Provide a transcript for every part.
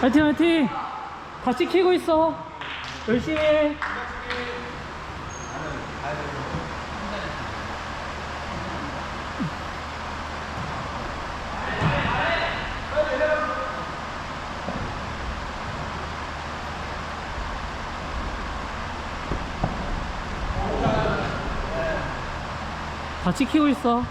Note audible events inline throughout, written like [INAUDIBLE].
화이팅 화이팅. 다 찍히고 있어. 열심히 해 다 찍히고 있어. [LAUGHS]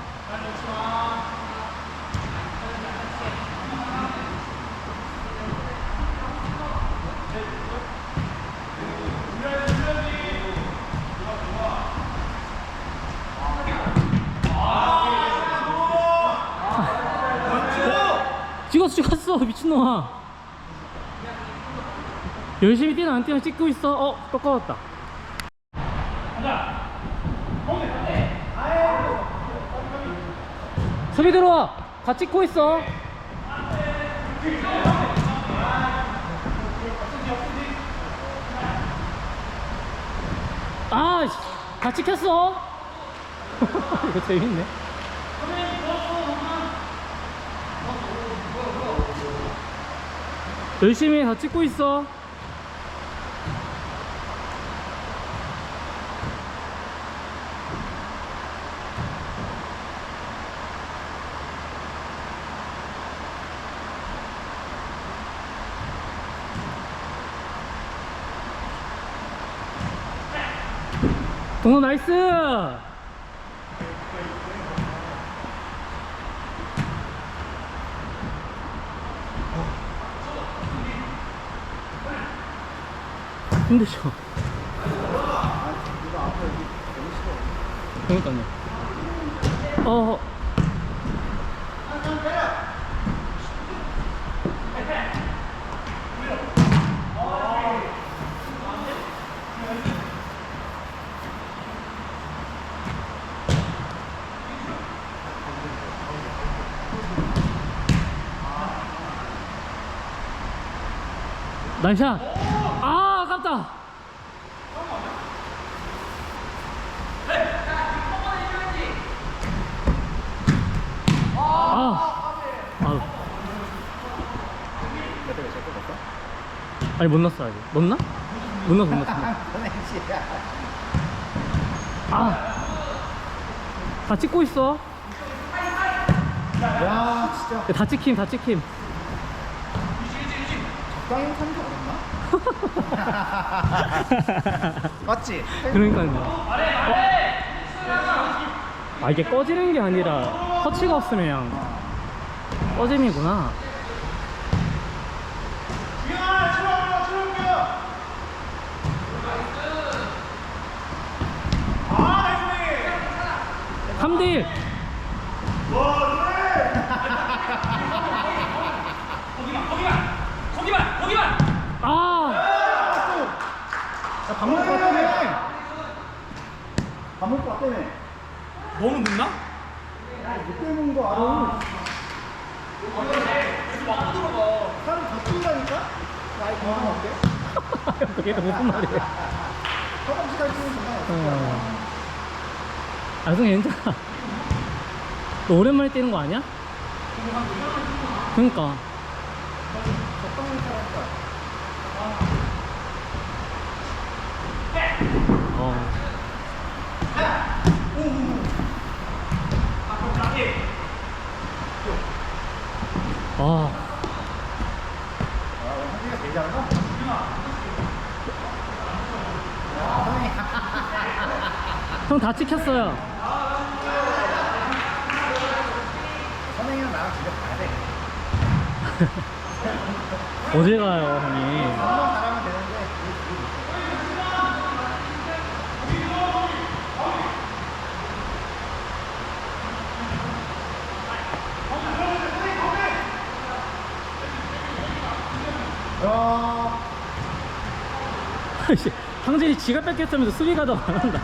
찍었어 찍었어 미친놈아. 열심히 뛰나 안 뛰나 찍고 있어. 어 꺾어졌다 수비 들어와. 다 찍고 있어. 아다 찍혔어. [LAUGHS] 이거 재밌네. 열심히 다 찍고 있어 동호 나이스! 힘드셔. 그러니까요. 어 나이샷 아 아깝다. 아, 아. 아니 못 넣었어 아직. 넣나? 못 넣었어 못 넣었어. 아다 찍고 있어. 야 진짜. 다 찍힘 다 찍힘 사는 게 어렵나? 맞지? 그러니까요 아 이게 꺼지는 게 아니라 터치가 없으면 그냥 꺼짐이구나 삼대 1거기만 거기만 아 왔다며 밥 먹고 왔다며 너무 늦나? 못 빼먹는 거 알아 사람 다 뛴다니까? 나이 건강한데? 그게 또 무슨 말이야 정말 어. 아, 성 괜찮아. 너 오랜만에 뛰는 거 아니야? 그니까. 적당히 살았다 어. 아? [LAUGHS] 형 다 찍혔어요. 선생이랑 나랑 집에 가야 돼 [LAUGHS] 어딜 가요, 형이? 한번 잘하면 되는데 그게 그게 못해. 야, 씨, 황진이 지가 뺏겼으면서 수비가 더 잘한다.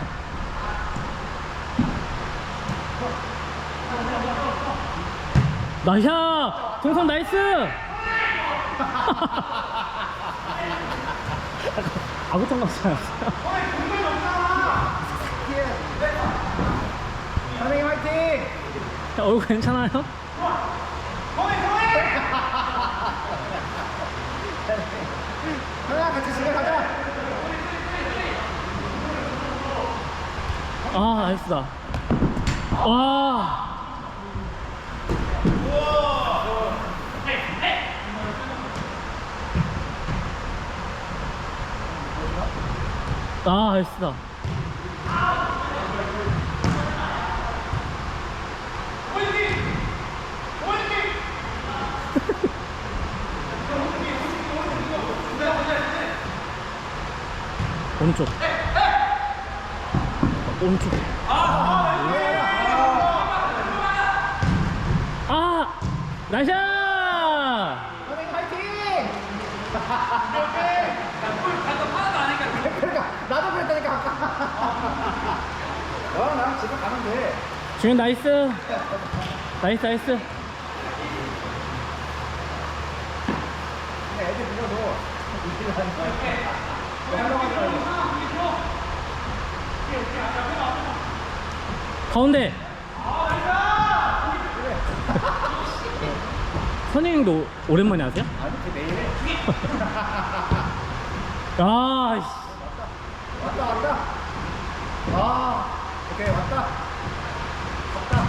나샤! 동선 나이스! [LAUGHS] 아구탕? 피해야지. 선생님 화이팅! 자, 얼굴 괜찮아요? 형아 같이 집에 가자. 아, 나이스다. 와. 아, 나이스다. 오른쪽. 오른쪽. 아! 나이스! 나도 그랬다니까 아까. 어, 나 집에 가면 돼. 주현 나이스! 나이스, 나이스. 애들 불러도 이기를 하니까. 가운데! 선생님도 오랜만에 하세요? 아니, 그 내일 해. 아, 씨. 왔다, 왔다. 아, 오케이, 왔다. 왔다.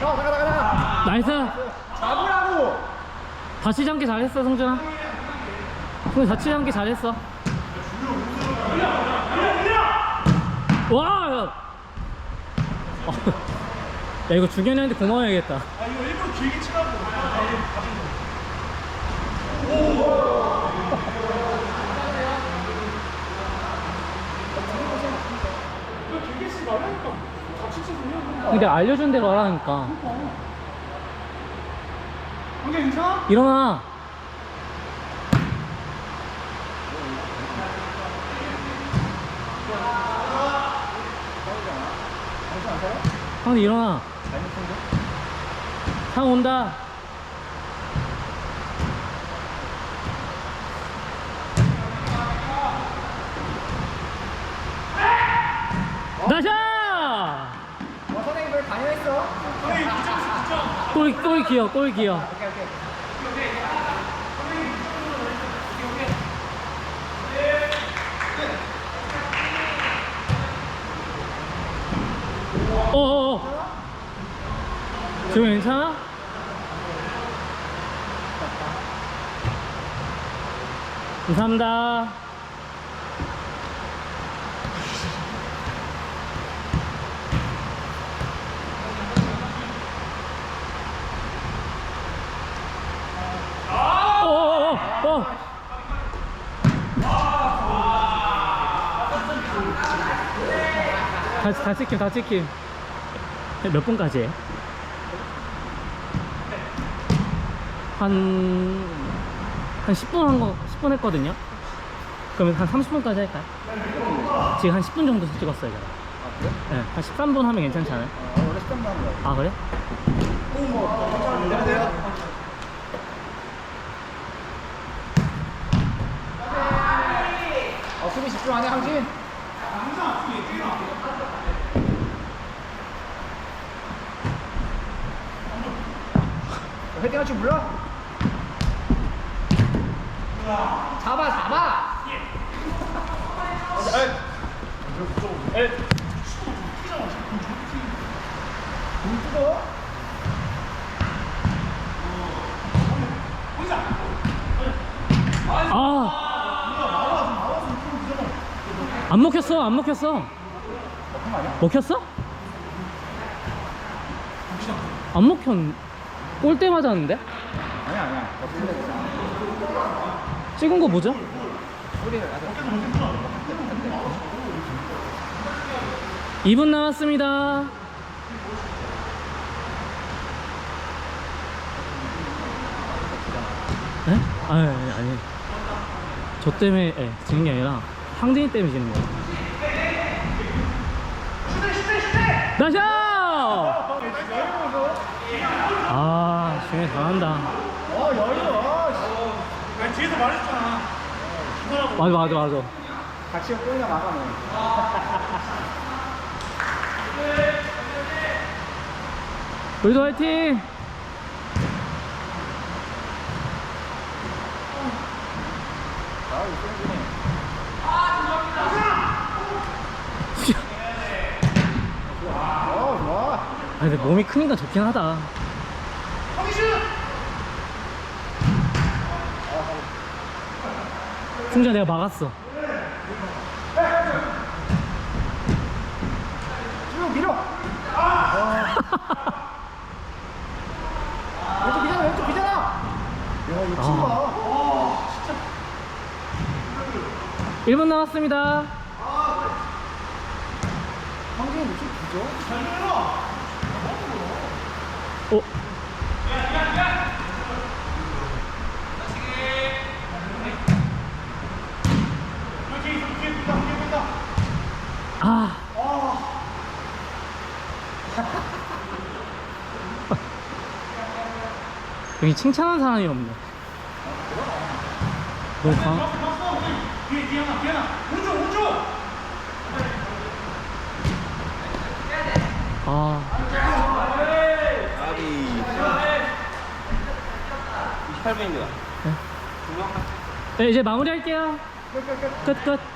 나, 나가, 나가, 나가. 나이스! 다치지 않게 잘했어, 성준아. 성준 다치지 않게 잘했어. 와! 야, 이거 중현이한테 고마워야겠다. 아 이거 일부러 길게 치라고. 근데 알려준 대로 하라니까. 한개 괜찮아? 일어나! 형님 일어나. 상 온다. 나샤! 어, 선생님 왜 다녀있어? 골, 골 기어, 골 기어. 오케이, 오케이. 어어어. 지금 괜찮아? 감사합니다. 다, 다 찍힘, 다 찍힘. 몇 분까지 해? 한, 한 10분 한 거, 10분 했거든요? 그러면 한 30분까지 할까요? 지금 한 10분 정도 찍었어요, 제가. 아, 그래? 네, 한 13분 하면 괜찮지 않아요? 어, 원래 시간 나는 거야. 아, 그래? 안녕하세요. 어, 수비 집중하네, 항진. 헤딩 할 줄 몰라? 잡아, 잡아! 눈 뜨거? 아! 안 먹혔어, 안 먹혔어. 먹혔어? 안 먹혔, 골대 맞았는데? 아니야, 아니야. 찍은 거 뭐죠? 소리를 아주 2분 남았습니다. 네? 아니, 아니, 아니. 저 때문에 예, 지는 게 아니라 상진이 때문에 지는 거예요. 나이스! 아, 중에 잘한다. 어, 여유. 어, 씨. 아니 뒤에서 말했잖아. 맞아, 맞아, 맞아. 같이 꼬이나 막아 너. 우리도 화이팅! 아, 이거 땡기네. 어, 좋아. 아 근데 몸이 크니까 좋긴 하다 승자 내가 막았어 쭉 밀어. 아. 왼쪽 비잖아, 왼쪽 비잖아. 야, 이거 친구 봐. 1분 남았습니다 황진이 왼쪽 비죠? 어? 뒤에 있 어. 아 [LAUGHS] 여기 칭찬하는 사람이 없네 너무 강. 오른쪽, 오른쪽. 아, 아비. 28분입니다. 네, 이제 마무리할게요. 끝, 끝.